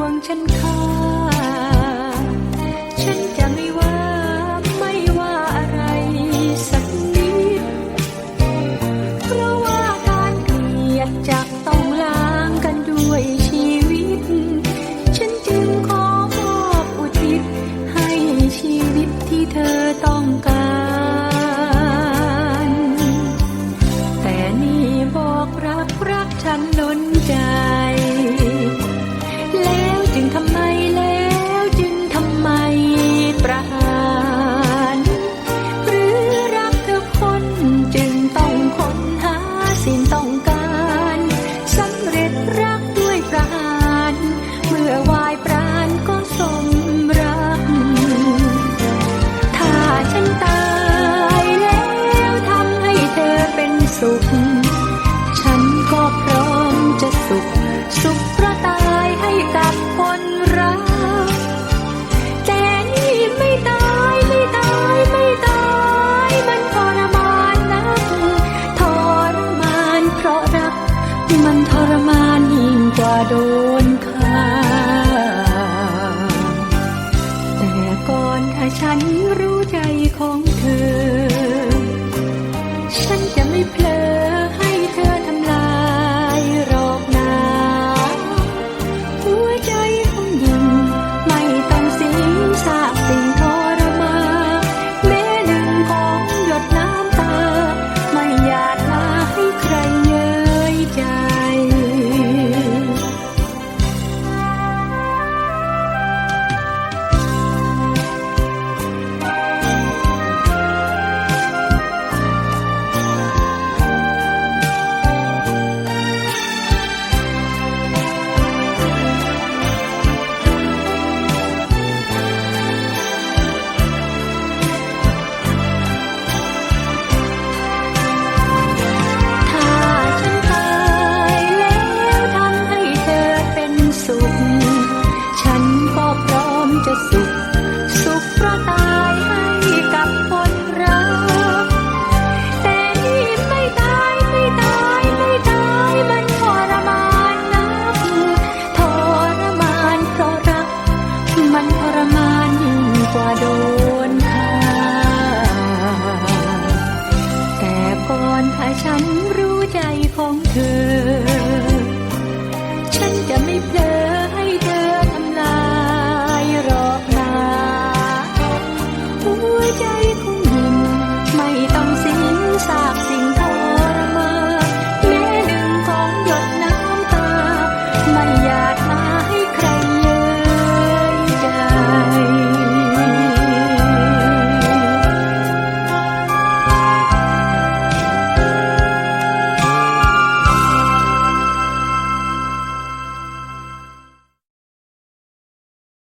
วงฉันค่าฉันจะไม่ว่า มันทรมานยิ่งกว่าโดนฆ่า แต่ก่อนถ้าฉันรู้ใจของเธอ ฉันจะไม่เพลิ ฉันรู้ใจของเธอ ฉันจะไม่เพลอให้เธอทำลายหรอกนาหัวใจ